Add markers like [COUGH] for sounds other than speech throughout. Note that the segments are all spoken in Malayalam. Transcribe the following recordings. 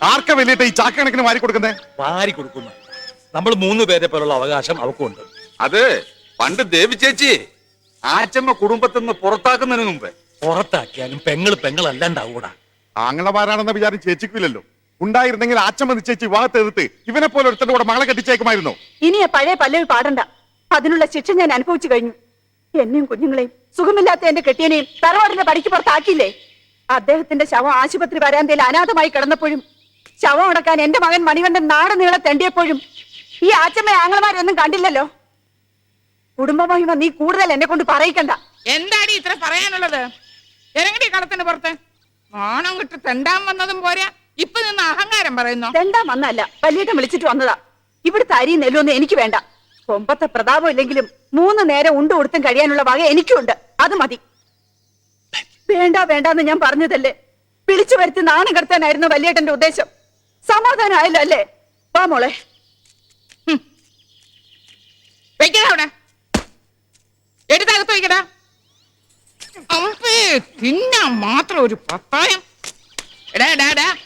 ആർക്കാ വലിയിട്ട് ഈ ചാക്കണക്കിന് വാരി കൊടുക്കുന്നേ വാരി കൊടുക്കുന്നു നമ്മൾ മൂന്ന് പേരെ പോലുള്ള അവകാശം അവക്കുണ്ട് അത് പണ്ട് ദേവി ചേച്ചി ആച്ചമ്മ കുടുംബത്തിൽ നിന്ന് പുറത്താക്കുന്നതിന് മുമ്പ്. പുറത്താക്കിയാലും പെങ്ങൾ പെങ്ങളല്ലാണ്ടാവൂടാ. ആങ്ങളമാരാണെന്ന വിചാരം ചേച്ചിക്കില്ലല്ലോ ഉണ്ടായിരുന്നെങ്കിൽ ആച്ചമ്മ നിശ്ചയിച്ച് വിവാഹത്തെ എതിർത്ത് ഇവനെ പോലെ ഒരുത്തന്റെ കൂടെ മകളെ കെട്ടിച്ചേക്കുമായിരുന്നു ഇനി ആ പഴയ പല്ലവി പാടണ്ട. അതിനുള്ള ശിക്ഷ ഞാൻ അനുഭവിച്ചു കഴിഞ്ഞു. എന്നെയും കുഞ്ഞുങ്ങളെയും സുഖമില്ലാത്ത എന്റെ കെട്ടിയനെയും തറവാടിന്റെ പടിക്ക് പുറത്താക്കിയില്ലേ? അദ്ദേഹത്തിന്റെ ശവം ആശുപത്രി വരാന്തയിൽ അനാഥമായി കിടന്നപ്പോഴും ശവം അടക്കാൻ എന്റെ മകൻ മണികണ്ഠൻ നാട് നീളെ തെണ്ടിയപ്പോഴും ഈ ആച്ചമ്മ ആങ്ങളമാരൊന്നും കണ്ടില്ലല്ലോ? കുടുംബമഹിമ നീ കൂടുതൽ എന്നെ കൊണ്ട് പറയിക്കണ്ട. എന്താടി ഇത്ര പറയാനുള്ളത്? ഇറങ്ങടി കളത്തിന് പുറത്ത്. ഓണം വിട്ട് തെണ്ടാൻ വന്നതും പോരാ. ഇപ്പൊ നിന്ന് അഹങ്കാരം പറയുന്നു? തെണ്ടാൻ വന്നല്ല വലിയേട്ടൻ വിളിച്ചിട്ട് വന്നതാ. ഇവിടുത്തെ അരി നെല്ലൊന്നും എനിക്ക് വേണ്ട. കൊമ്പത്തെ പ്രതാപം ഇല്ലെങ്കിലും മൂന്ന് നേരം ഉണ്ടു കൊടുത്തും കഴിയാനുള്ള വക എനിക്കുണ്ട്. അത് മതി. വേണ്ട വേണ്ടാന്ന് ഞാൻ പറഞ്ഞതല്ലേ? വിളിച്ചു വരുത്തി നാണം കടത്താനായിരുന്നു വലിയേട്ടന്റെ ഉദ്ദേശം. സമാധാനമായല്ലോ അല്ലേ? വാ മോളെ. വെക്കടാ അവിടെ. എടുത്തകത്ത് വെക്കടാ. അമ്പേ തിന്നാൻ മാത്രം ഒരു പത്തായം. എടാ എടാ എടാ.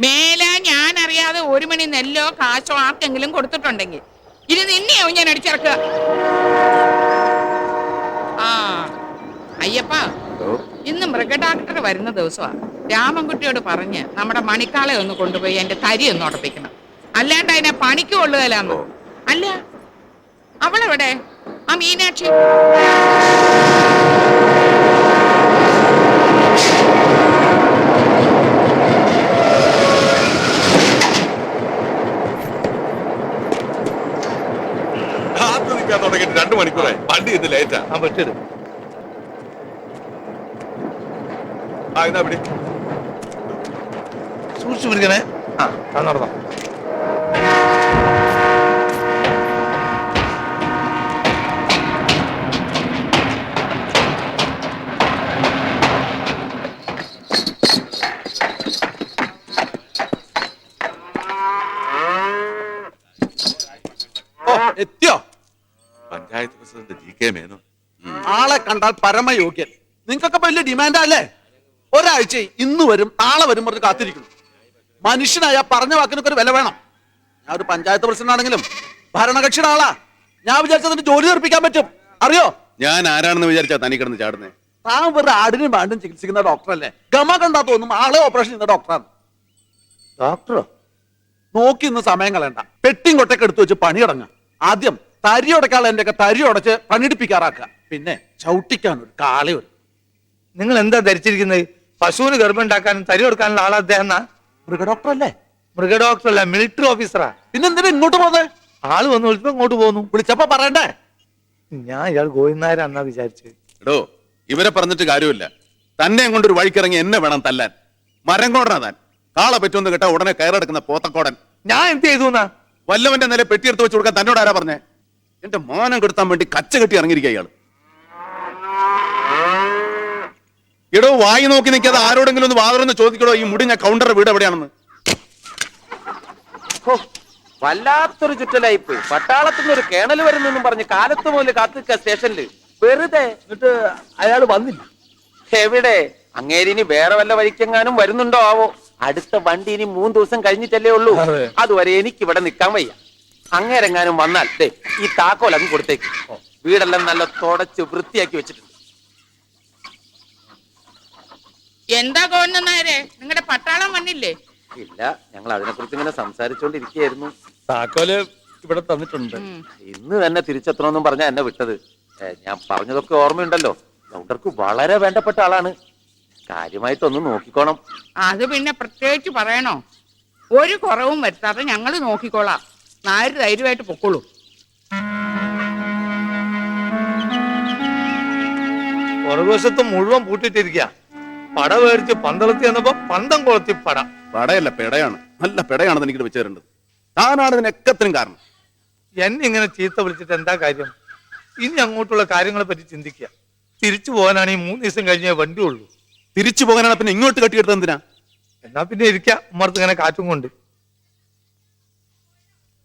മേലെ ഞാൻ അറിയാതെ ഒരു മണി നെല്ലോ കാശോ ആർക്കെങ്കിലും കൊടുത്തിട്ടുണ്ടെങ്കിൽ. ഇത് നിന്നെയാവും ഞാൻ അടിച്ചിറക്കുക. ആ അയ്യപ്പ. ഇന്ന് മൃഗഡാക്ടർ വരുന്ന ദിവസമാണ് രാമൻകുട്ടിയോട് പറഞ്ഞ് നമ്മുടെ മണിക്കാളെ ഒന്ന് കൊണ്ടുപോയി എന്റെ തരി ഒന്ന് ഉടപ്പിക്കണം അല്ലാണ്ട് അതിനെ പണിക്ക് കൊള്ളുകയില്ലാന്ന് അല്ല അവളെവിടെ ആ മീനാക്ഷി രണ്ടു മണിക്കൂറായി വണ്ടി ഇത് ലേറ്റാ ആ വെട്ടിട് ആ ഇതാ പിടി. സൂക്ഷിച്ചു പിടിക്കണേ. ആ അത് നടന്നോ. എത്തിയോ? Panchayat president G K Menon ആളെ കണ്ടാൽ പരമയോഗ്യൻ. നിങ്ങൾക്കൊക്കെ വലിയ ഡിമാൻഡാ അല്ലേ? ഒരാഴ്ച ഇന്ന് വരും നാളെ വരും പറഞ്ഞ് കാത്തിരിക്കുന്നു. മനുഷ്യനായ പറഞ്ഞ വാക്കിനൊക്കെ ഒരു വില വേണം. ഞാൻ ഒരു പഞ്ചായത്ത് പ്രസിഡന്റ് ആണെങ്കിലും ഭരണകക്ഷിയുടെ ആളാ. ഞാൻ വിചാരിച്ചതിന്റെ ജോലി തീർപ്പിക്കാൻ പറ്റും. അറിയോ? ഞാൻ ആരാണെന്ന് വിചാരിച്ചാ തനി കിടന്ന് ചാടുന്നേ. താൻ വെറുതെ ആടിനും പാണ്ടും ചികിത്സിക്കുന്ന ഡോക്ടറല്ലേ? ഗമ കണ്ടാ തോന്നും ആളെ ഓപ്പറേഷൻ ചെയ്യുന്ന ഡോക്ടറാണ്. ഡോക്ടറോ? നോക്കി ഇന്ന് സമയം കളയണ്ട. പെട്ടിയും കൊട്ടൊക്കെ എടുത്തു വെച്ച് പണി തുടങ്ങാം. ആദ്യം തരി ഉടക്കാളെ എന്റെ ഒക്കെ തരി ഉടച്ച് പണിയെടുപ്പിക്കാറാക്കുക. പിന്നെ ചവിട്ടിക്കാൻ ഒരു കാളയൊരു. നിങ്ങൾ എന്താ ധരിച്ചിരിക്കുന്നത്? പശുവിന് ഗർഭം ഉണ്ടാക്കാനും തരി കൊടുക്കാനുള്ള ആളാ അദ്ദേഹം എന്നാ? മൃഗഡോക്ടർ അല്ലേ? മൃഗ ഡോക്ടറല്ല മിലിറ്ററി ഓഫീസറാ പിന്നെന്തിനാ ഇങ്ങോട്ട് പോന്നെ? ആൾ വന്ന് വിളിച്ചപ്പോ ഇങ്ങോട്ട് പോന്നു. വിളിച്ചപ്പോ പറയണ്ടേ? ഞാൻ ഇയാൾ ഗോവിന്ദനാരാന്നാ വിചാരിച്ചത്. എടോ ഇവരെ പറഞ്ഞിട്ട് കാര്യമില്ല. തന്നെ കൊണ്ടൊരു ഒരു വഴിക്കിറങ്ങി എന്നെ വേണം തല്ലാൻ. മരം കോടനാ താൻ. കാള പറ്റുമെന്ന് കേട്ടാ ഉടനെ കയറെടുക്കുന്ന പോത്തക്കോടൻ. ഞാൻ എന്ത് ചെയ്തു എന്നാ? വല്ലവന്റെ നില പെട്ടിയെടുത്ത് വെച്ച് കൊടുക്കാൻ തന്നോട് ആരാ പറഞ്ഞേ? എന്റെ മാനം കെടുത്താൻ വേണ്ടി കച്ച കെട്ടി ഇറങ്ങിയിരിക്കുക ഇയാൾ. എടോ വായി നോക്കി നിൽക്കാതെ ആരോടെങ്കിലും ഒന്ന് വാതറൊന്ന് ചോദിക്കടോ ഈ മുടിഞ്ഞ കൗണ്ടർ വീട് എവിടെയാണെന്ന്? വല്ലാത്തൊരു ചുറ്റലായിപ്പ്. പട്ടാളത്തിൽ നിന്ന് ഒരു കേണൽ വരുന്നെന്നും പറഞ്ഞ് കാലത്ത് മുതൽ കാത്തിക്ക സ്റ്റേഷനിൽ. വെറുതെ എന്നിട്ട് അയാൾ വന്നില്ല. എവിടെ? അങ്ങേരിനി വേറെ വല്ല വഴിക്കെങ്ങാനും വരുന്നുണ്ടോ ആവോ? അടുത്ത വണ്ടി ഇനി മൂന്ന് ദിവസം കഴിഞ്ഞിട്ടല്ലേ ഉള്ളൂ. അതെ. അതുവരെ എനിക്ക് ഇവിടെ നിൽക്കാൻ വയ്യ. അങ്ങേരെങ്ങാനും വന്നാൽ ദേ ഈ താക്കോൽ അങ്ങ് കൊടുത്തേക്ക്. വീടെല്ലാം നല്ല തുടച്ച് വൃത്തിയാക്കി വെച്ചിട്ടുണ്ട്. എന്താ ഗോവിന്ദനായരെ നിങ്ങളുടെ പട്ടാളം വന്നില്ലേ? ഇല്ല ഞങ്ങൾ അതിനെ കുറിച്ച് ഇങ്ങനെ സംസാരിച്ചോണ്ടിരിക്കുന്നു താക്കോൽ ഇവിടെ തന്നിട്ടുണ്ട്. ഇന്ന് തന്നെ തിരിച്ചെത്തണമെന്നും പറഞ്ഞ എന്നെ വിട്ടത്. ഏ, ഞാൻ പറഞ്ഞതൊക്കെ ഓർമ്മയുണ്ടല്ലോ. ഡോക്ടർക്ക് വളരെ വേണ്ടപ്പെട്ട ആളാണ്. കാര്യമായിട്ടൊന്ന് നോക്കിക്കോണം. അത് പിന്നെ പ്രത്യേകിച്ച് പറയണോ? ഒരു കുറവും വരുത്താതെ ഞങ്ങൾ നോക്കിക്കോളാം. നായര് ധൈര്യമായിട്ട് പൊക്കോളൂ. പുറകുവശത്ത് മുഴുവൻ പൂട്ടിട്ടിരിക്കുക പട വേർച്ച് പന്തളത്തി എന്നപ്പോ പന്തം കൊളത്തി പട. പടയല്ല പെടയാണ്. നല്ല പെടയാണ് എനിക്ക് വെച്ചു തരേണ്ടത് താനാണ് ഇതിനൊക്കത്തിനും കാരണം. എന്നെ ഇങ്ങനെ ചീത്ത വിളിച്ചിട്ട് എന്താ കാര്യം? ഇനി അങ്ങോട്ടുള്ള കാര്യങ്ങളെ പറ്റി ചിന്തിക്കുക. തിരിച്ചു പോകാനാണ് ഈ മൂന്ന് ദിവസം കഴിഞ്ഞേ വണ്ടി ഉള്ളൂ തിരിച്ചു പോകാനാണ് പിന്നെ ഇങ്ങോട്ട് കെട്ടിയെടുത്തത് എന്തിനാ? എന്നാ പിന്നെ ഇരിക്ക. ഉമ്മർത്ത് ഇങ്ങനെ കാറ്റും കൊണ്ട്.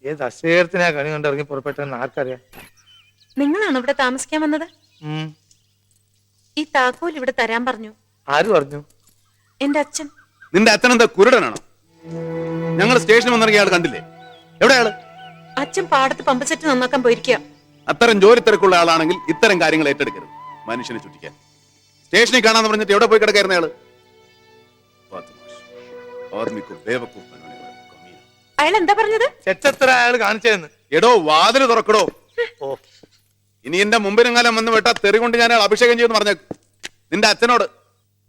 ഏത് അശ്വേരത്തിനാ കണി കണ്ട് ഇറങ്ങി പുറപ്പെട്ടെന്ന് ആർക്കറിയാം? നിങ്ങളാണ് ഇവിടെ താമസിക്കാൻ വന്നത്? ഈ താക്കോൽ ഇവിടെ തരാൻ പറഞ്ഞു. ആര് പറഞ്ഞു? എന്റെ അച്ഛൻ. നിന്റെ അച്ഛൻ എന്താ കുരുടനാണോ? ഞങ്ങൾ സ്റ്റേഷനിൽ വന്നിറങ്ങിയ ആൾ കണ്ടില്ലേ? എവിടെയാൾ അച്ഛൻ പാടത്ത് പമ്പ സെറ്റ് നന്നാക്കാൻ പോയിരിക്കുക അത്തരം ജോലി തിരക്കുള്ള ആളാണെങ്കിൽ ഇത്തരം കാര്യങ്ങൾ ഏറ്റെടുക്കരുത്. മനുഷ്യനെ ചുറ്റിക്കാൻ. സ്റ്റേഷനിൽ കാണാന്ന് പറഞ്ഞിട്ട് എവിടെ പോയി കിടക്കായിരുന്ന ആൾ. അയാൾ എന്താ പറഞ്ഞത്? ചെച്ചത്ര അയാൾ കാണിച്ചതെന്ന്. എടോ വാതിൽ തുറക്കടോ. ഇനി എന്റെ മുമ്പിനെങ്ങാനും വന്ന് വിട്ടാ തെറി കൊണ്ട് ഞാൻ അയാൾ അഭിഷേകം ചെയ്യുമെന്ന് പറഞ്ഞേക്കും. നിന്റെ അച്ഛനോട്.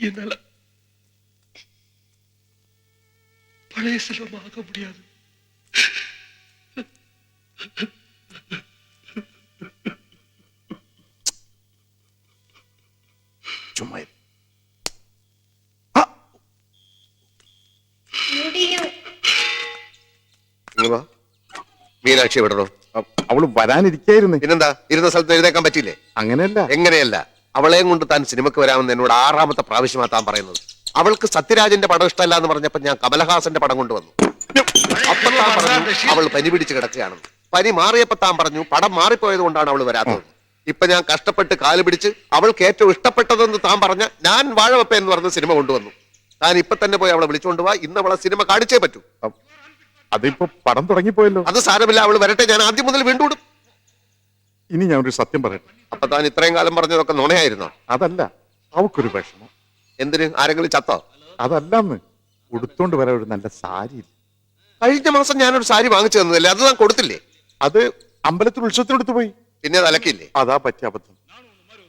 ചുമ്മാ செல்வமாக முடியாது വാ. മീനാക്ഷി വിടണോ അവൾ വരാനിരിക്കായിരുന്നു. പിന്നെന്താ? ഇരുന്ന സ്ഥലത്ത് എഴുതേക്കാൻ പറ്റില്ലേ അങ്ങനെയല്ല. എങ്ങനെയല്ല? അവളെയും കൊണ്ട് താൻ സിനിമക്ക് വരാമെന്ന് എന്നോട് ആറാമത്തെ പ്രാവശ്യമാ താൻ പറയുന്നത്. അവൾക്ക് സത്യരാജന്റെ പടം ഇഷ്ടമല്ല എന്ന് പറഞ്ഞപ്പോൾ ഞാൻ കമലഹാസന്റെ പടം കൊണ്ടുവന്നു. അപ്പോൾ താൻ പറഞ്ഞു അവൾ പനി പിടിച്ച് കിടക്കുകയാണ്. പനി മാറിയപ്പോ താൻ പറഞ്ഞു പടം മാറിപ്പോയത് കൊണ്ടാണ് അവൾ വരാത്തത്. ഇപ്പൊ ഞാൻ കഷ്ടപ്പെട്ട് കാൽ പിടിച്ച് അവൾക്ക് ഏറ്റവും ഇഷ്ടപ്പെട്ടതെന്ന് താൻ പറഞ്ഞ ഞാൻ വാഴവപ്പ എന്ന് പറഞ്ഞ സിനിമ കൊണ്ടുവന്നു. താൻ ഇപ്പൊ തന്നെ പോയി അവളെ വിളിച്ചുകൊണ്ട് പോവാ ഇന്ന് അവളെ സിനിമ കാണിച്ചേ പറ്റൂ. അതിപ്പോ പടം തുടങ്ങിപ്പോയല്ലോ. അത് സാരമില്ല അവൾ വരട്ടെ ഞാൻ ആദ്യം മുതൽ വീണ്ടും. ഇനി ഞാൻ ഒരു സത്യം പറയട്ടെ. അപ്പൊ താൻ ഇത്രയും കാലം പറഞ്ഞതൊക്കെ നുണയായിരുന്നോ? അതല്ല അവക്കൊരു വിഷമം. എന്തിന്? ആരെങ്കിലും ചത്തോ? അതല്ലെന്ന് ഉടുത്തോണ്ട് വരാൻ ഒരു നല്ല സാരി ഇല്ല. കഴിഞ്ഞ മാസം ഞാനൊരു സാരി വാങ്ങിച്ചു തന്നതല്ലേ? അത് ഞാൻ കൊടുത്തില്ലേ? അത് അമ്പലത്തിൽ ഉത്സവത്തിനെടുത്ത് പോയി. പിന്നെ അത് അലക്കില്ലേ അതാ പറ്റിയ അബദ്ധം.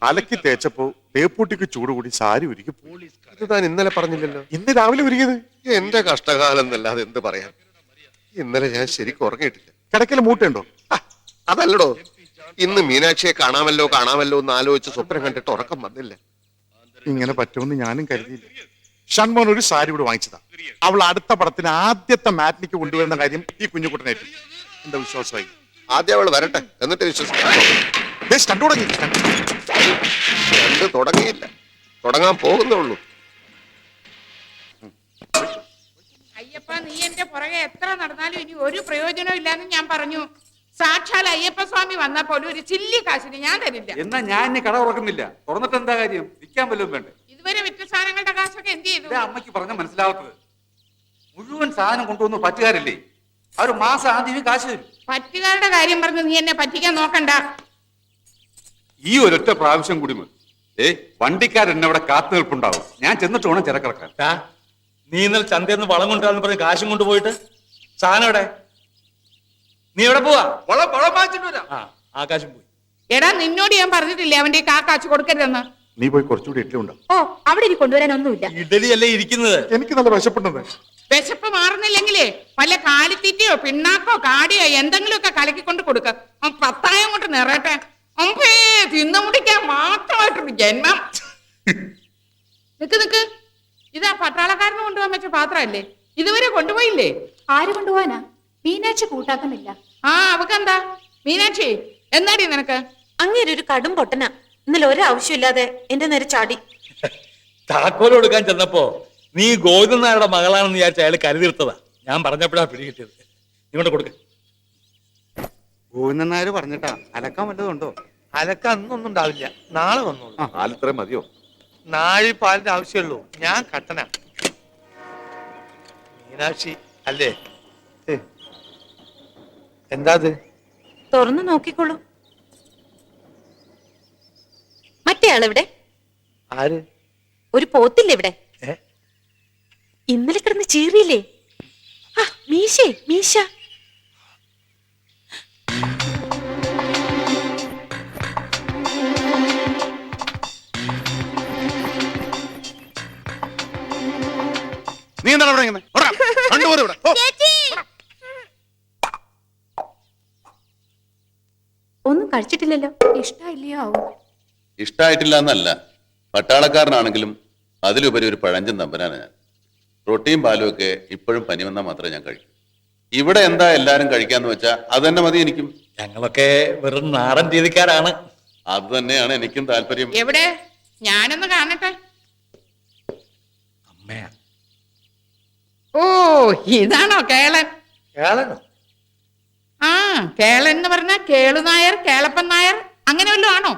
അലക്കി തേച്ചപ്പോ തേപ്പൂട്ടിക്ക് ചൂട് കൂടി സാരി ഉരുക്കി പോയി. ഇത് താൻ ഇന്നലെ പറഞ്ഞില്ലല്ലോ. ഇന്ന് രാവിലെ ഉരുകിയത്. എന്റെ കഷ്ടകാലം എന്നല്ലാതെ എന്ത് പറയാൻ? ഇന്നലെ ഞാൻ ശരിക്കും ഉറങ്ങിയിട്ടില്ല. കിടക്കൽ മൂട്ടുണ്ടോ അതല്ലടോ. ഇന്ന് മീനാക്ഷിയെ കാണാമല്ലോ കാണാമല്ലോ എന്ന് ആലോചിച്ച് സ്വപ്നം കണ്ടിട്ട് ഉറക്കം വന്നില്ല? ഇങ്ങനെ പറ്റുമെന്ന് ഞാനും കരുതിയില്ല. ഷൺമോൻ ഒരു സാരി ഇവിടെ വാങ്ങിച്ചതാ. അവൾ അടുത്ത പടത്തിന് ആദ്യത്തെ മാറ്റിനിക്ക് കൊണ്ടുവരുന്ന കാര്യം ഈ കുഞ്ഞുകുട്ടനായിട്ട് എന്താ വിശ്വാസമായി? ആദ്യം അവൾ വരട്ടെ എന്നിട്ട് വിശ്വസിക്കാം. തുടങ്ങിയില്ല. തുടങ്ങാൻ പോകുന്നേ ഉള്ളൂ. അയ്യപ്പ നീ എന്റെ പുറകെ എത്ര നടന്നാലും ഇനി ഒരു പ്രയോജനവും ഇല്ലാന്ന് ഞാൻ പറഞ്ഞു. സാക്ഷാൽ അയ്യപ്പസ്വാമി വന്നാ പോലും ഒരു ചില്ലി കാശിന് ഞാൻ തരില്ല. എന്നാ ഞാൻ ഇനി കട ഉറക്കുന്നില്ല തുറന്നിട്ട് എന്താ കാര്യം? വിൽക്കാൻ വല്ലതും വേണ്ട? ഇതുവരെ വിറ്റ സാധനങ്ങളുടെ കാശൊക്കെ എന്ത് ചെയ്തു? ഇതാ അമ്മയ്ക്ക് പറഞ്ഞ മനസ്സിലാവാത്തത്. മുഴുവൻ സാധനം കൊണ്ടുവന്ന് പറ്റുകാരല്ലേ? അവർ മാസം ആദ്യം കാശ് തരും. പറ്റുകാരുടെ കാര്യം പറഞ്ഞ് നീ എന്നെ പറ്റിക്കാൻ നോക്കണ്ട. ഈ ഒരൊറ്റ പ്രാവശ്യം കൂടി മതി. ഏ വണ്ടിക്കാരൻ എന്നെ അവിടെ കാത്തു നിൽപ്പുണ്ടാവും. ഞാൻ ചെന്നിട്ട് വേണം ചിരക്കിറക്കാൻ നീ ഇന്നലെ ചന്തയിൽ നിന്ന് വളം കൊണ്ടുവരാന്ന് പറഞ്ഞ് കാശും കൊണ്ടുപോയിട്ട് സാധനം എവിടെ? നീ എവിടെ പോവാ? വളം വളം വാങ്ങിച്ചിട്ട് വരാം. ആ ആകാശം പോയി. എടാ നിന്നോട് ഞാൻ പറഞ്ഞിട്ടില്ലേ അവന്റെ കാക്കാച്ചു കാശ് കൊടുക്കരുതെന്ന്? നീ പോയി കുറച്ചുകൂടി ഇഡ്ഡലി ഉണ്ടോ ഓ അവിടെ ഇനി കൊണ്ടുവരാനൊന്നുമില്ല. ഇഡലി അല്ലേ ഇരിക്കുന്നത്? എനിക്ക് നല്ല വിശപ്പുണ്ടെന്ന്. വിശപ്പ് മാറുന്നില്ലെങ്കിലേ വല്ല കാലിത്തീറ്റയോ പിണ്ണാക്കോ കാടിയോ എന്തെങ്കിലുമൊക്കെ കലക്കിക്കൊണ്ട് കൊടുക്ക. അവൻ പത്തായം കൊണ്ട് നിറയട്ടെ. അമ്പേ തിന്നു മുടിക്കാൻ മാത്രമായിട്ടൊരു ജന്മം. നിക്ക് നിക്ക്. ഇതാ പട്ടാളക്കാരന് കൊണ്ടുപോകാൻ വെച്ച പാത്രമല്ലേ? ഇതുവരെ കൊണ്ടുപോയില്ലേ? ആര് കൊണ്ടുപോവാനാ? മീനാഴ്ച കൂട്ടാക്കുന്നില്ല ആ അവക്കെന്താ? മീനാക്ഷി എന്നാടി നിനക്ക്? അങ്ങേര് ഒരു കടും പൊട്ടന. ഇന്നലെ ഒരാവശ്യമില്ലാതെ എന്റെ നേരെ ചാടി. [LAUGHS] താക്കോൽ കൊടുക്കാൻ ചെന്നപ്പോ നീ ഗോവിന്ദനാരുടെ മകളാണെന്ന് വിചാരിച്ച അയാൾ കരുതിർത്തതാ ഞാൻ പറഞ്ഞപ്പോഴാ പിടികിട്ടിയത് നീ കൊണ്ട് കൊടുക്ക. ഗോവിന്ദനായര് പറഞ്ഞിട്ടാ. അലക്കാൻ വല്ലതുണ്ടോ? അലക്ക അന്നൊന്നും ഉണ്ടാവില്ല. നാളെ വന്നോളൂ. ആലിത്രയും മതിയോ? നാഴി പാലിന്റെ ആവശ്യമുള്ളൂ. ഞാൻ കട്ടന. മീനാക്ഷി അല്ലേ? എന്താ തുറന്നു നോക്കിക്കോളൂ. മറ്റേ ആളെവിടെ? ആര്? ഒരു പോത്തില്ലേ ഇവിടെ? ഇന്നലെ കിടന്ന് ചീറിയില്ലേ? ആ മീശേ മീശ. നീ എന്താണ് ഇവിടെ ഇങ്ങനെ? ഓടാ, കണ്ടുപോരും ഇവിടെ. ഒന്നും കഴിച്ചിട്ടില്ലല്ലോ. ഇഷ്ടായിട്ടില്ല എന്നല്ല പട്ടാളക്കാരനാണെങ്കിലും അതിലുപരി ഒരു പഴഞ്ചൻ തമ്പനാണ് ഞാൻ. റൊട്ടിയും പാലും ഒക്കെ ഇപ്പോഴും പനി വന്നാൽ മാത്രമേ ഞാൻ കഴിക്കൂ. ഇവിടെ എന്താ എല്ലാരും കഴിക്കാന്ന് വെച്ചാ അത് തന്നെ മതി എനിക്കും. ഞങ്ങളൊക്കെ വെറും നാടൻ രീതിക്കാരാണ്. അത് തന്നെയാണ് എനിക്കും താല്പര്യം. എവിടെ? ഞാനൊന്ന് കാണട്ടെ. അമ്മയാ. ഓ ഇതാണോ കേളൻ? കേളനോ? ആ കേളൻ എന്ന് പറഞ്ഞ കേളു നായർ കേളപ്പൻ നായർ അങ്ങനെ വല്ലതും ആണോ?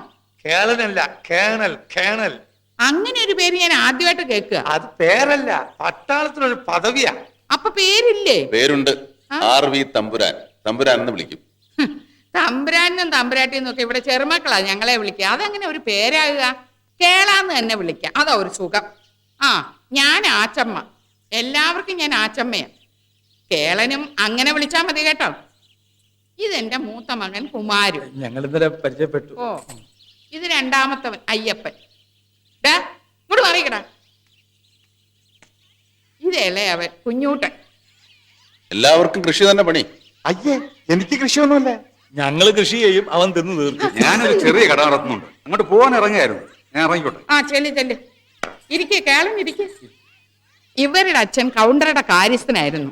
കേളനല്ല കേണൽ കേണൽ. അങ്ങനെ ഒരു പേര് ഞാൻ ആദ്യമായിട്ട് കേൾക്കുക. അത് പേരല്ല പട്ടാളത്തിനൊരു പദവിയാ. അപ്പൊ പേരില്ലേ? പേരുണ്ട്? ആർ വി തമ്പുരാൻ. തമ്പുരാൻ എന്ന് വിളിക്കും. തമ്പുരാനും തമ്പുരാട്ടിയും ഒക്കെ ഇവിടെ ചെറുമക്കളാ ഞങ്ങളെ വിളിക്കുക. അതങ്ങനെ ഒരു പേരാകുക. കേളാന്ന് തന്നെ വിളിക്കാം അതാ ഒരു സുഖം. ആ ഞാൻ ആച്ചമ്മ. എല്ലാവർക്കും ഞാൻ ആച്ചമ്മയാണ് കേളനും അങ്ങനെ വിളിച്ചാ മതി കേട്ടോ. ഇതെന്റെ മൂത്ത മകൻ കുമാരു. ഞങ്ങൾ ഇന്നലെ പരിചയപ്പെട്ടു. ഓ ഇത് രണ്ടാമത്തവൻ അയ്യപ്പൻ. ഡാ ഇങ്ങോട്ട് മാറിക്കടാ ഇതല്ലേ അവൻ കുഞ്ഞൂട്ടൻ. എല്ലാവർക്കും കൃഷി തന്നെ പണി. അയ്യേ എനിക്ക് കൃഷിയൊന്നുമല്ല. ഞങ്ങൾ കൃഷി ചെയ്യും അവൻ തിന്നു തീർക്കും. ഞാനൊരു ചെറിയ കട നടത്തുന്നുണ്ട്. അങ്ങോട്ട് പോകാൻ ഇറങ്ങിയായിരുന്നു. ഞാൻ ഇറങ്ങിക്കോട്ടെ. ആ ചെല്ലി ചെല്ലി. ഇരിക്കേ കേളം ഇരിക്കേ. ഇവരുടെ അച്ഛൻ കൗണ്ടറുടെ കാര്യസ്ഥനായിരുന്നു.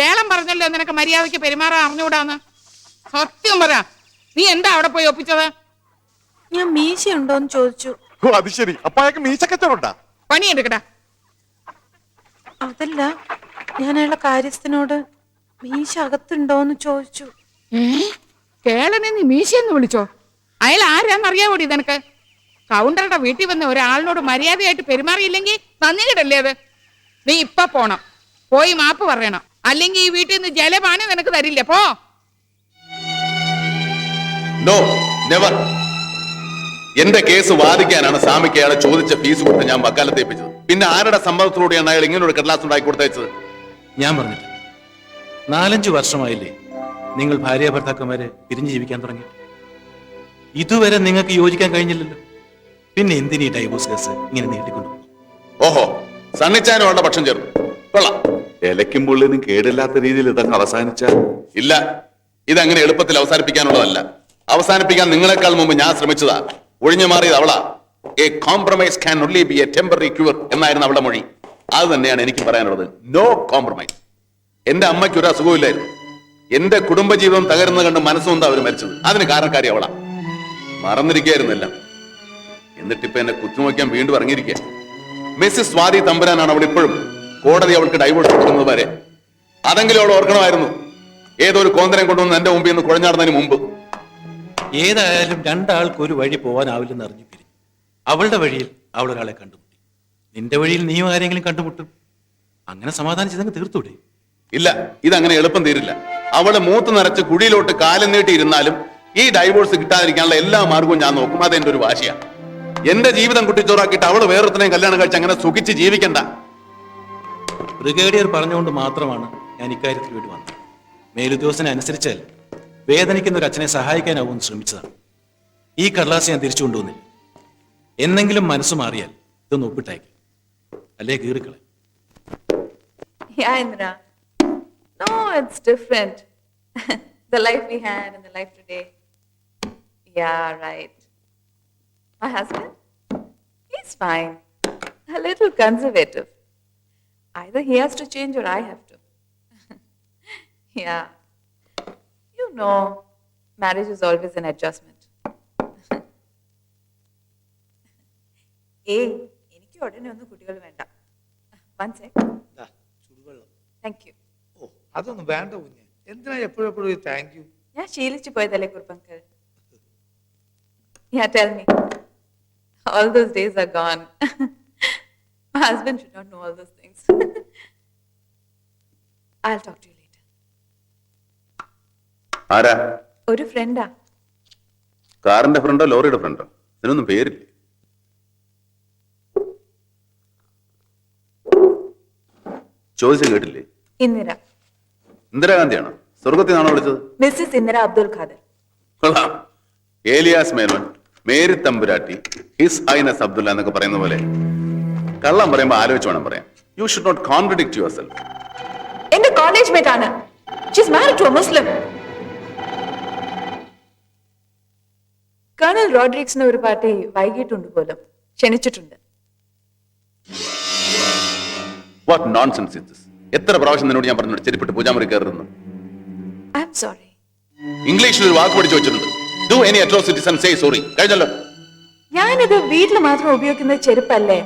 കേളം പറഞ്ഞല്ലോ നിനക്ക് മര്യാദയ്ക്ക് പെരുമാറാൻ അറിഞ്ഞുകൂടാന്ന്? സത്യം പറ. നീ എന്താ അവിടെ പോയി ഒപ്പിച്ചത്? ഞാൻ മീശ ഉണ്ടോന്ന് ചോദിച്ചു. ഓ അത് ശരി. അപ്പൊ അയാൾക്ക് മീശക്കച്ചവടാ പണിയെടുക്കടാ അതല്ല ഞാൻ അയാളെ കാര്യസ്ഥനോട് മീശ അകത്തുണ്ടോന്ന് ചോദിച്ചു. കേളനെ നീ മീശയെന്ന് വിളിച്ചോ? അയാൾ ആരാന്നറിയാവോടി നിനക്ക്? കൗണ്ടറുടെ വീട്ടിൽ വന്ന ഒരാളിനോട് മര്യാദയായിട്ട് പെരുമാറിയില്ലെങ്കിൽ നന്ദി കിടല്ലേ അത്? നീ ഇപ്പൊ പോണം. പോയി മാപ്പ് പറയണം. അല്ലെങ്കിൽ ഈ വീട്ടിൽ നിന്ന് ജലപാനം നിനക്ക് തരില്ല. പോ. നോ നെവർ എന്റെ കേസ് വാദിക്കാനാണ് സ്വാമിക്ക് അയാളെ ചോദിച്ച ഫീസ് കൊടുത്ത് ഞാൻ വക്കാലത്ത് ഏൽപ്പിച്ചത്. പിന്നെ ആരുടെ സമ്മതത്തിലൂടെയാണ് അയാൾ ഇങ്ങനെ ഒരു കടലാസ് ഉണ്ടാക്കി കൊടുത്തയച്ചത്? ഞാൻ പറഞ്ഞില്ല നാലഞ്ച് വർഷമായില്ലേ നിങ്ങൾ ഭാര്യ ഭർത്താക്കന്മാരെ പിരിഞ്ഞു ജീവിക്കാൻ തുടങ്ങി. ഇതുവരെ നിങ്ങൾക്ക് യോജിക്കാൻ കഴിഞ്ഞില്ലല്ലോ. പിന്നെ എന്തിനീ ഡൈവോഴ്സ് കേസ് ഇങ്ങനെ നീട്ടിക്കൊണ്ടു ഓഹോ സണ്ണിച്ചാനുമുള്ള പക്ഷം ചേർന്നു. കൊള്ളാം. ഇലയ്ക്കും പുള്ളിനും കേടില്ലാത്ത രീതിയിൽ ഇതങ്ങ് അവസാനിച്ച? ഇല്ല. ഇതങ്ങനെ എളുപ്പത്തിൽ അവസാനിപ്പിക്കാനുള്ളതല്ല. അവസാനിപ്പിക്കാൻ നിങ്ങളെക്കാൾ മുമ്പ് ഞാൻ ശ്രമിച്ചതാ. ഒഴിഞ്ഞു മാറിയത് അവളാ. A compromise can only be a temporary cure എന്നായിരുന്നു അവളുടെ മൊഴി. അത് തന്നെയാണ് എനിക്ക് പറയാനുള്ളത്. നോ കോംപ്രമൈസ് എന്റെ അമ്മയ്ക്ക് ഒരു അസുഖമില്ലായിരുന്നു എന്റെ കുടുംബജീവിതം തകരുന്നത് കണ്ട് മനസ്സുകൊണ്ട് അവർ മരിച്ചത്. അതിന് കാരണക്കാരി അവളാ. മറന്നിരിക്കുകയായിരുന്നില്ല എന്നിട്ടിപ്പോ എന്നെ കുത്തുനോക്കാൻ വീണ്ടും ഇറങ്ങിയിരിക്കുക മിസ്സിസ് സ്വാതി തമ്പുരാനാണ് അവൾ ഇപ്പോഴും. കോടതി അവൾക്ക് ഡൈവോഴ്സ് കൊടുക്കുന്നത് വരെ. അതെങ്കിലും അവൾ ഓർക്കണമായിരുന്നു. ഏതൊരു കോന്തരം കൊണ്ടുവന്ന് എന്റെ മുമ്പിൽ നിന്ന് കുഴഞ്ഞാടുന്നതിന് മുമ്പ്. ഏതായാലും രണ്ടാൾക്ക് ഒരു വഴി പോകാനാവില്ലെന്ന് അറിഞ്ഞു പിരിഞ്ഞു. അവളുടെ വഴിയിൽ അവൾ ഒരാളെ കണ്ടുമുട്ടി. നിന്റെ വഴിയിൽ നീയും ആരെങ്കിലും കണ്ടുമുട്ടും? അങ്ങനെ സമാധാനിച്ചതങ്ങ് തീർത്തൂടെ? ഇല്ല ഇതങ്ങനെ എളുപ്പം തീരില്ല. അവളെ മൂത്ത് നിറച്ച് കുഴിയിലോട്ട് കാലം നീട്ടിയിരുന്നാലും ഈ ഡൈവോഴ്സ് കിട്ടാതിരിക്കാനുള്ള എല്ലാ മാർഗവും ഞാൻ നോക്കും. അതെന്റെ ഒരു വാശിയാണ് എന്റെ ജീവിതം കുട്ടിച്ചോറാക്കിയിട്ട് അവൾ വേറൊരുത്തനെയും കല്യാണം കഴിച്ച് അങ്ങനെ സുഖിച്ച് ജീവിക്കണ്ട. ബ്രിഗേഡിയർ പറഞ്ഞുകൊണ്ട് മാത്രമാണ് ഞാൻ ഇക്കാര്യത്തിൽ വേണ്ടി വന്നത്. മേലുദ്യോഗസ്ഥനെ അനുസരിച്ചാൽ വേദനിക്കുന്ന ഒരു അച്ഛനെ സഹായിക്കാനാവുമെന്ന് ശ്രമിച്ചതാണ്. ഈ കടലാസ് ഞാൻ തിരിച്ചു കൊണ്ടുവന്നില്ല. എന്നെങ്കിലും മനസ്സ് മാറിയാൽ ഇതൊന്ന് ഒപ്പിട്ടയക്കും. അല്ലേ കീറിക്കളെ. [LAUGHS] A little conservative. Either he has to change or I have to. [LAUGHS] yeah. You know, marriage is always an adjustment. [LAUGHS] ഏയ് എനിക്ക് ഉടനെ ഒന്നും കുട്ടികൾ വേണ്ട വൺ സെക് താങ്ക് യു ഓ അതൊന്നും വേണ്ട കുഞ്ഞ് എന്തിനാ എപ്പോഴും എപ്പോഴും താങ്ക് യു ഞാൻ ശീലിച്ചു പോയതല്ലേ കുറുപ്പങ്ക് yeah tell me all those days are gone [LAUGHS] my husband should not know all those things [LAUGHS] I'll talk to you later. ആരാ? ഒരു ഫ്രണ്ടാ കാറിന്റെ ഫ്രണ്ടോ ലോറിയുടെ ഫ്രണ്ടോ? ഇതിനൊന്നും പേരില്ല? ചോദിച്ചു കേട്ടില്ലേ? ഇന്ദിര. ഇന്ദിരാഗാന്ധിയാണോ? സ്വർഗത്തിൽ നിന്നാണോ വിളിച്ചത്? മിസ്സിസ് ഇന്ദിര അബ്ദുൽ ഖാദർ. കൊള്ളാം. Alias Menon Mary Thampuratti his highness Abdullah എന്നൊക്കെ പറയുന്ന പോലെ. കള്ളം പറയുമ്പോൾ ആലോചിച്ച് വേണം പറയാം you should not contradict yourself എന്റെ കോളേജ് മേറ്റ് ആണ്. She's married to a Muslim colonel റോഡ്രിക്സിന് ഒരു പാർട്ടി വൈകിട്ടുണ്ട് പോലും. ക്ഷണിച്ചിട്ടുണ്ട്. വാട്ട് നോൺസെൻസ് ഇസ് ദിസ് എത്ര പ്രാവശ്യം നിന്നോട് ഞാൻ പറഞ്ഞു ചെരിപ്പിട്ട് പൂജാമുറി കയറുന്നു? ഐ ആം സോറി ഇംഗ്ലീഷിൽ ഒരു വാക്ക് പഠിച്ചു വെച്ചിട്ടുണ്ട്. Do any atrocities and say sorry കഴിഞ്ഞല്ലോ. ഞാനിത് വീട്ടിൽ മാത്രം ഉപയോഗിക്കുന്ന ചെരുപ്പല്ലേ?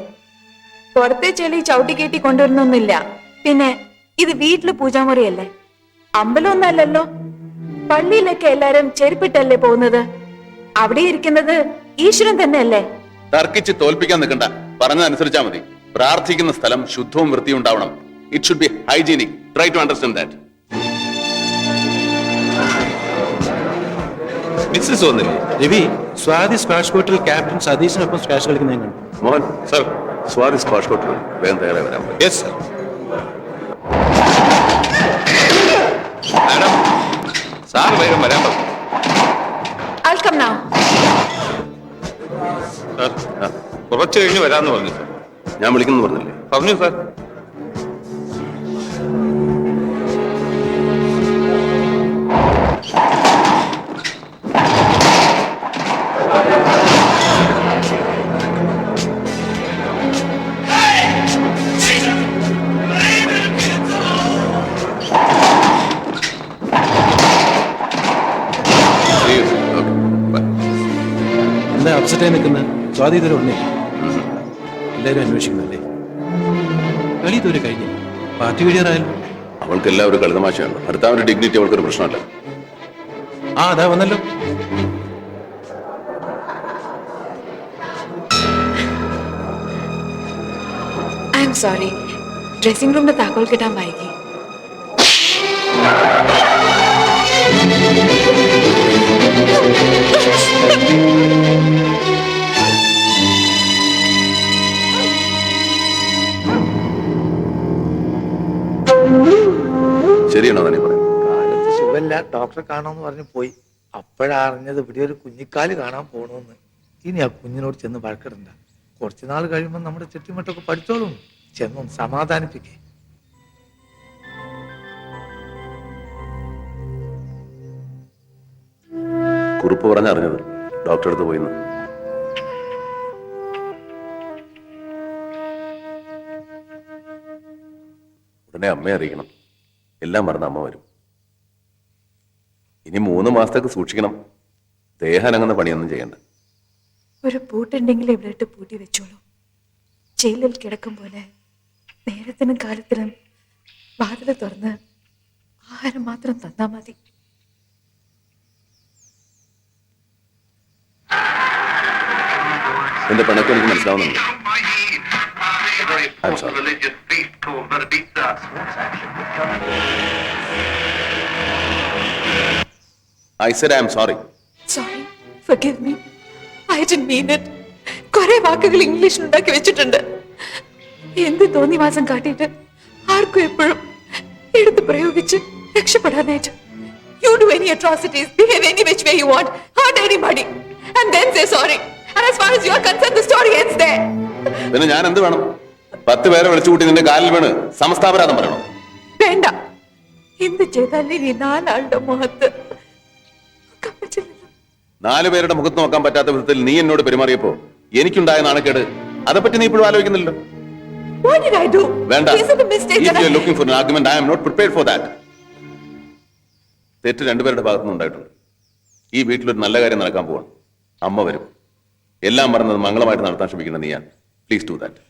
പുറത്തെ ചെളി ചവിട്ടി കയറ്റി കൊണ്ടുവരുന്നൊന്നുമില്ല. പിന്നെ ഇത് വീട്ടിൽ പൂജാമുറിയല്ലേ? അമ്പലമൊന്നല്ലല്ലോ പള്ളിയിലൊക്കെ എല്ലാരും ചെരുപ്പിട്ടല്ലേ പോകുന്നത്? അവിടെ ഇരിക്കുന്നത് ഈശ്വരൻ തന്നെയല്ലേ? തർക്കിച്ച് തോൽപ്പിക്കാൻ നിൽക്കണ്ട. പറഞ്ഞതനുസരിച്ചാ മതി. പ്രാർത്ഥിക്കുന്ന സ്ഥലം ശുദ്ധവും വൃത്തിയും ഉണ്ടാവണം. It should be hygienic try to understand that Ravi Swathi squash കോർട്ടിൽ ക്യാപ്റ്റൻ സതീഷിനൊപ്പം സ്ക്വാഷ് കളിക്കുന്ന ഞാൻ കണ്ടു. മോഹൻ സർ സ്വാതി പാസ്പോർട്ട് വേഗം തയ്യാറായി വരാൻ യെസ് സർ മാഡം സാർ വേഗം വരാൻ പറഞ്ഞു I'll come now. സാർ കുറച്ച് കഴിഞ്ഞ് വരാമെന്ന് പറഞ്ഞു സാർ ഞാൻ വിളിക്കുന്നു പറഞ്ഞില്ലേ? പറഞ്ഞു സാർ എന്താ അപ്സെറ്റായി നിൽക്കുന്ന സ്വാതി ഒന്നേ എല്ലാവരും അന്വേഷിക്കുന്നല്ലേ കളി ഇതുവരെ കഴിഞ്ഞു പാർട്ടി കഴിയാറായാലും അവൾക്ക് എല്ലാവരും കളിതമാശയാണ്. ഭർത്താവിന്റെ ഡിഗ്നിറ്റി അവൾക്കൊരു പ്രശ്നമല്ല. ആ അതാ വന്നല്ലോ. ഐ എം സോറി ഡ്രസ്സിംഗ് റൂമിന്റെ താക്കോൽ കിട്ടാൻ വൈകി. ശരിയാണോ തന്നെ കാലത്ത് സുഖമില്ല. ഡോക്ടറെ കാണാമെന്ന് പറഞ്ഞ് പോയി. അപ്പോഴറിഞ്ഞത് ഇവിടെ ഒരു കുഞ്ഞിക്കാൽ കാണാൻ പോണെന്ന്. ഇനി ആ കുഞ്ഞിനോട് ചെന്ന് വഴക്കിടണ്ട. കുറച്ചു നാൾ കഴിയുമ്പോൾ നമ്മുടെ ചുറ്റുമട്ടൊക്കെ പഠിച്ചോളും. ചെന്നും സമാധാനിപ്പിക്കേ. കുറിപ്പ് പറഞ്ഞറിഞ്ഞത് ഡോക്ടറെ അടുത്ത് പോയിന്ന്. ഉടനെ അമ്മയെ അറിയിക്കണം. എല്ലാം മറന്ന് അമ്മ വരും. ഇനി മൂന്ന് മാസത്തേക്ക് സൂക്ഷിക്കണം. ദേഹാനങ്ങുന്ന പണിയൊന്നും ചെയ്യണ്ട. ഒരു പൂട്ടുണ്ടെങ്കിൽ ഇവിടെ ഇട്ട് പൂട്ടി വെച്ചോളൂ. ജയിലിൽ കിടക്കും പോലെ നേരത്തിനും കാലത്തിനും വാതിൽ തുറന്ന് ആഹാരം മാത്രം തന്നാൽ മതി. എന്റെ പിണക്കം എനിക്ക് മനസ്സിലാവുന്നുണ്ട്. I'm sorry. I said I'm sorry. Sorry forgive me. I didn't mean it. കുറെ വാക്കുകൾ ഇംഗ്ലീഷിൽ ഉണ്ടാക്കി വെച്ചിട്ടുണ്ട്. എന്ത് തോന്നി മാസം കാട്ടിയിട്ട്? ആർക്കും എപ്പോഴും എടുത്ത് പ്രയോഗിച്ച് രക്ഷപ്പെടാനായിട്ട്. You do any atrocities behave any which way you want hurt anybody and then say sorry and as far as you are concerned the story ends there. പിന്നെ ഞാൻ എന്ത് വേണം? പത്ത് പേരെ വിളിച്ചു കൂട്ടി നിന്റെ കാലിൽ വീണ് സമസ്താപരാധം പറയണം? വേണ്ട. എന്ത് ചെയ്താലും ഇനി നാലാളുടെ മുഖത്ത് നോക്കാൻ പറ്റില്ലല്ലോ നാല് പേരുടെ മുഖത്ത് നോക്കാൻ പറ്റാത്ത വിധത്തിൽ നീ എന്നോട് പെരുമാറിയപ്പോ എനിക്കുണ്ടായ നാണക്കേട് അതേപ്പറ്റി നീ ഇപ്പോഴും ആലോചിക്കുന്നില്ലല്ലോ? What did I do? വേണ്ട. Is it a mistake that you are I... looking for an argument, I am not prepared for that. തെറ്റ് രണ്ടുപേരുടെ ഭാഗത്തുനിന്ന് ഉണ്ടായിട്ടുണ്ട്. ഈ വീട്ടിലൊരു നല്ല കാര്യം നടക്കാൻ പോവാണ്. അമ്മ വരും. എല്ലാം പറഞ്ഞത് മംഗളമായിട്ട് നടത്താൻ ശ്രമിക്കുന്ന ഞാൻ പ്ലീസ് ഡു ദാറ്റ്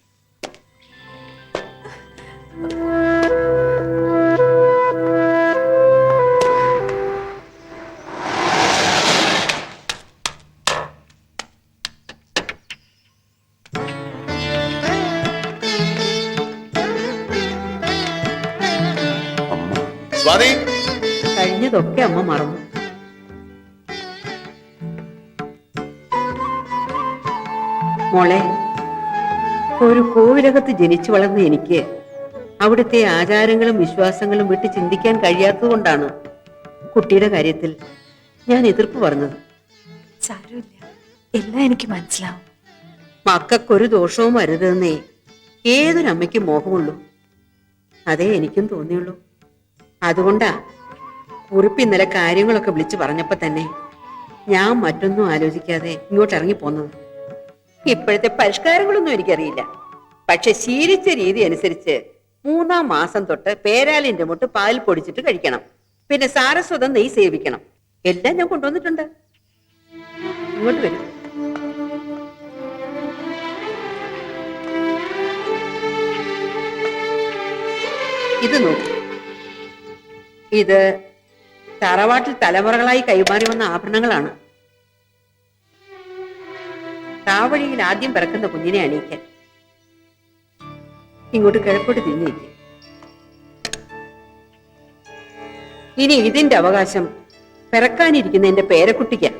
കഴിഞ്ഞതൊക്കെ അമ്മ മറന്നു. മോളെ. ഒരു കോവിലകത്ത് ജനിച്ചു വളർന്ന എനിക്ക് അവിടുത്തെ ആചാരങ്ങളും വിശ്വാസങ്ങളും വിട്ട് ചിന്തിക്കാൻ കഴിയാത്തതുകൊണ്ടാണ് കുട്ടിയുടെ കാര്യത്തിൽ ഞാൻ എതിർപ്പ് പറഞ്ഞത്. സാരമില്ല. എല്ലാം എനിക്ക് മനസ്സിലാവും. മക്കൾക്കൊരു ദോഷവും വരുതെന്നേ ഏതൊരമ്മയ്ക്കും മോഹമുള്ളൂ. അതേ എനിക്കും തോന്നിയുള്ളൂ. അതുകൊണ്ടാ കുറിപ്പ് ഇന്നലെ കാര്യങ്ങളൊക്കെ വിളിച്ചു പറഞ്ഞപ്പോ തന്നെ ഞാൻ മറ്റൊന്നും ആലോചിക്കാതെ ഇങ്ങോട്ട് ഇറങ്ങിപ്പോന്നത്. ഇപ്പോഴത്തെ പരിഷ്കാരങ്ങളൊന്നും എനിക്കറിയില്ല. പക്ഷെ ശീലിച്ച രീതി അനുസരിച്ച് മൂന്നാം മാസം തൊട്ട് പേരാലിന്റെ മുട്ട് പാൽ പൊടിച്ചിട്ട് കഴിക്കണം. പിന്നെ സാരസ്വതം നെയ് സേവിക്കണം. എല്ലാം ഞാൻ കൊണ്ടുവന്നിട്ടുണ്ട്. ഇങ്ങോട്ട് വരും. ഇത് നോക്കൂ. ഇത് തറവാട്ടിൽ തലമുറകളായി കൈമാറി വന്ന ആഭരണങ്ങളാണ്. താവഴിയിൽ ആദ്യം പിറക്കുന്ന കുഞ്ഞിനെ അണിയിക്കാൻ. ഇങ്ങോട്ട് കിഴക്കോട്ട് തിരിഞ്ഞിരിക്കും ഇനി ഇതിന്റെ അവകാശം പിറക്കാനിരിക്കുന്ന എന്റെ പേരക്കുട്ടിക്കാണ്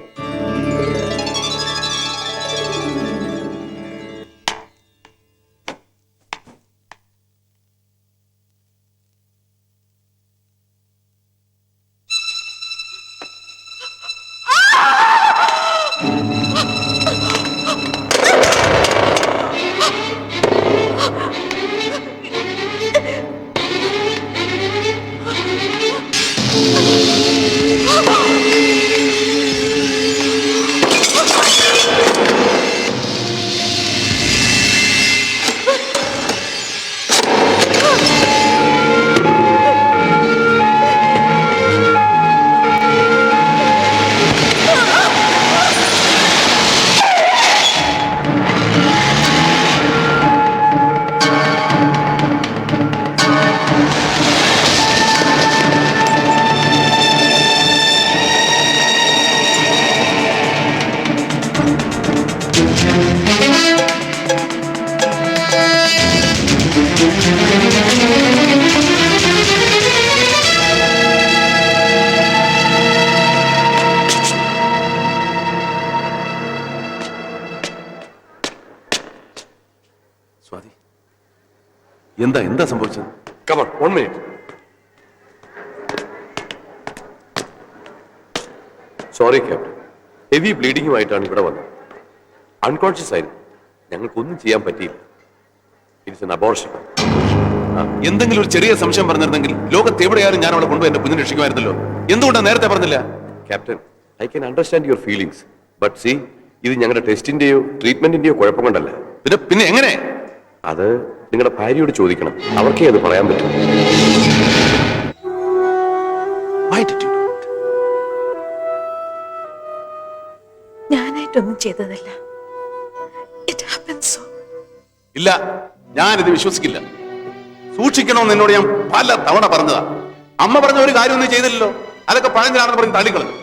സോറി ക്യാപ്റ്റൻ ഹെവി ബ്ലീഡിങ്ങുമായിട്ടാണ് ഇവിടെ വന്നത്. അൺകോൺഷ്യസ് ആയിരുന്നു. ഞങ്ങൾക്കൊന്നും ചെയ്യാൻ പറ്റിയില്ല. ഇറ്റ്സ് എൻ അബോർഷൻ എന്തെങ്കിലും ഒരു ചെറിയ സംശയം പറഞ്ഞിരുന്നെങ്കിൽ ലോകത്ത് എവിടെയാലും ഞാൻ അവളെ കൊണ്ടുപോയി എന്റെ കുഞ്ഞിനെ രക്ഷിക്കുമായിരുന്നല്ലോ. എന്തുകൊണ്ടാണ് നേരത്തെ പറഞ്ഞില്ല? Captain I can understand your feelings but see ഇത് ഞങ്ങളുടെ ടെസ്റ്റിന്റെയോ ട്രീറ്റ്മെന്റിന്റെയോ കുഴപ്പം കൊണ്ടല്ല പിന്നെ പിന്നെ എങ്ങനെ? അത് നിങ്ങളുടെ ഭാര്യയോട് ചോദിക്കണം. അവർക്കേ അത് പറയാൻ പറ്റും. ഞാനായിട്ടൊന്നും ചെയ്തതല്ല. ഇറ്റ് ഞാൻ സോ ഇല്ല ഞാനിത് വിശ്വസിക്കില്ല. സൂക്ഷിക്കണമെന്ന് എന്നോട് ഞാൻ പല തവണ പറഞ്ഞതാ. അമ്മ പറഞ്ഞ ഒരു കാര്യം ഒന്നും ചെയ്തില്ലല്ലോ. അതൊക്കെ പഴഞ്ഞാണെന്ന് പറഞ്ഞ് തള്ളിക്കളഞ്ഞു.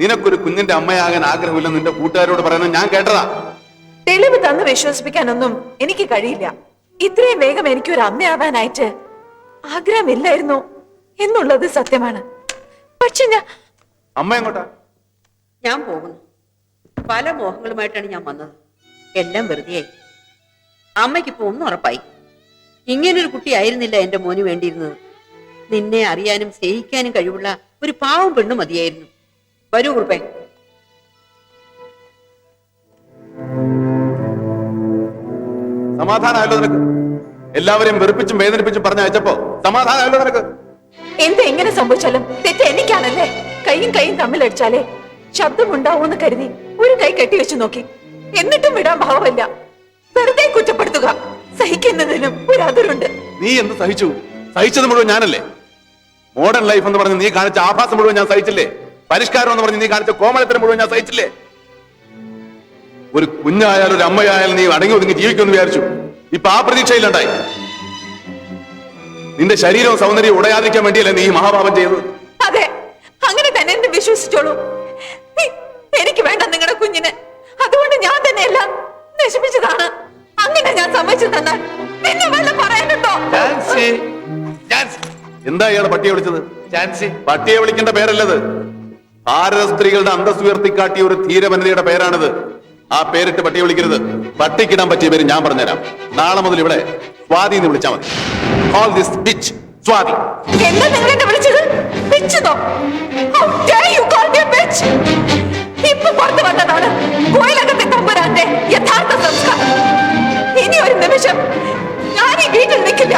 നിനക്കൊരു കുഞ്ഞിന്റെ അമ്മയാകാൻ ആഗ്രഹമില്ലെന്ന് നിന്റെ കൂട്ടുകാരോട് പറയുന്നത് ഞാൻ കേട്ടതാ. തെളിവ് തന്ന് വിശ്വസിപ്പിക്കാനൊന്നും എനിക്ക് കഴിയില്ല. ഇത്രയും വേഗം എനിക്ക് ഒരു അമ്മയാവാനായിട്ട് ആഗ്രഹമില്ലായിരുന്നു എന്നുള്ളത് സത്യമാണ്. പക്ഷെ ഞാൻ അമ്മ എങ്ങോട്ടാ? ഞാൻ പോകുന്നു. പല മോഹങ്ങളുമായിട്ടാണ് ഞാൻ വന്നത്. എല്ലാം വെറുതെയായി. അമ്മയ്ക്കിപ്പോ ഒന്നും ഉറപ്പായി. ഇങ്ങനൊരു കുട്ടിയായിരുന്നില്ല എന്റെ മോന് വേണ്ടിയിരുന്നത്. നിന്നെ അറിയാനും സ്നേഹിക്കാനും കഴിവുള്ള ഒരു പാവം പെണ്ണു മതിയായിരുന്നു. വരൂ കുറുപ്പേ. സമാധാനമല്ലോ നിനക്ക്. എല്ലാവരെയും വെറുപ്പിച്ചും വേദനിപ്പിച്ചും പറഞ്ഞയച്ചപ്പോ സമാധാനമല്ലോ നിനക്ക്. എന്ത് എങ്ങനെ സംഭവിച്ചാലും തെറ്റ് എനിക്കാണല്ലേ? കൈയും കൈയും തമ്മിലടിച്ചാലേ? ശബ്ദമുണ്ടാവൂന്ന് കരുതി ഒരു കൈ കെട്ടിവെച്ചു നോക്കി. എന്നിട്ടും വിടാൻ ഭാവമല്ല. വെറുതെ കുറ്റപ്പെടുത്തുക. സഹിക്കുന്നതിനും ഒരു അതിരുണ്ട്. നീ എന്ത് സഹിച്ചു? സഹിച്ചത് മുഴുവൻ ഞാനല്ലേ? മോഡേൺ ലൈഫ് എന്ന് പറഞ്ഞ് നീ കാണിച്ച ആഭാസം മുഴുവൻ ഞാൻ സഹിച്ചില്ലേ? പരിഷ്കാരം എന്ന് പറഞ്ഞ് നീ കാണിച്ച കോമളത്തിന് മുഴുവൻ ഞാൻ സഹിച്ചില്ലേ? ഒരു കുഞ്ഞായാലും ഒരു അമ്മയായാലും നീ അടങ്ങി ഒതുങ്ങി ജീവിക്കുമെന്ന് വിചാരിച്ചു. ഇപ്പൊ ആ പ്രതീക്ഷയിലുണ്ടായി. നിന്റെ ശരീരവും സൗന്ദര്യവും ഉടയാതിരിക്കാൻ വേണ്ടിയല്ലേ നീ മഹാഭാവം ചെയ്തു ചെയ്തത്? അതെ. അങ്ങനെ തന്നെ എന്നെ വിശ്വസിച്ചോളൂ. എനിക്ക് വേണ്ട നിങ്ങളുടെ കുഞ്ഞിനെ. അതുകൊണ്ട് ഞാൻ തന്നെ എല്ലാം നശിപ്പിച്ചതാണ്. അങ്ങനെ ഞാൻ സമ്മതിച്ചു തന്നാൽ പിന്നെ വല്ല പറയാനുണ്ടോ? എന്താ ഇയാളെ പട്ടിയെ വിളിച്ചത്? ചാൻസി പട്ടിയെ വിളിക്കേണ്ട പേരല്ലത്. ഭാരത സ്ത്രീകളുടെ അന്തസ് ഉയർത്തിക്കാട്ടിയ ഒരു ധീരവനിതയുടെ പേരാണിത്. ആ പേരിട്ട് പട്ടിയെ വിളിക്കരുത്. പട്ടിക്കിടാൻ പറ്റിയ പേര് ഞാൻ പറഞ്ഞുതരാം. നാളെ മുതൽ ഇവിടെ സ്വാതി എന്ന് വിളിച്ചാൽ മതി. All this bitch Swathi. എന്താ നിങ്ങൾ എന്നെ വിളിച്ചത്? പിച്ചതോ നിമിഷം ഞാൻ ഈ വീട്ടിൽ നിൽക്കില്ല.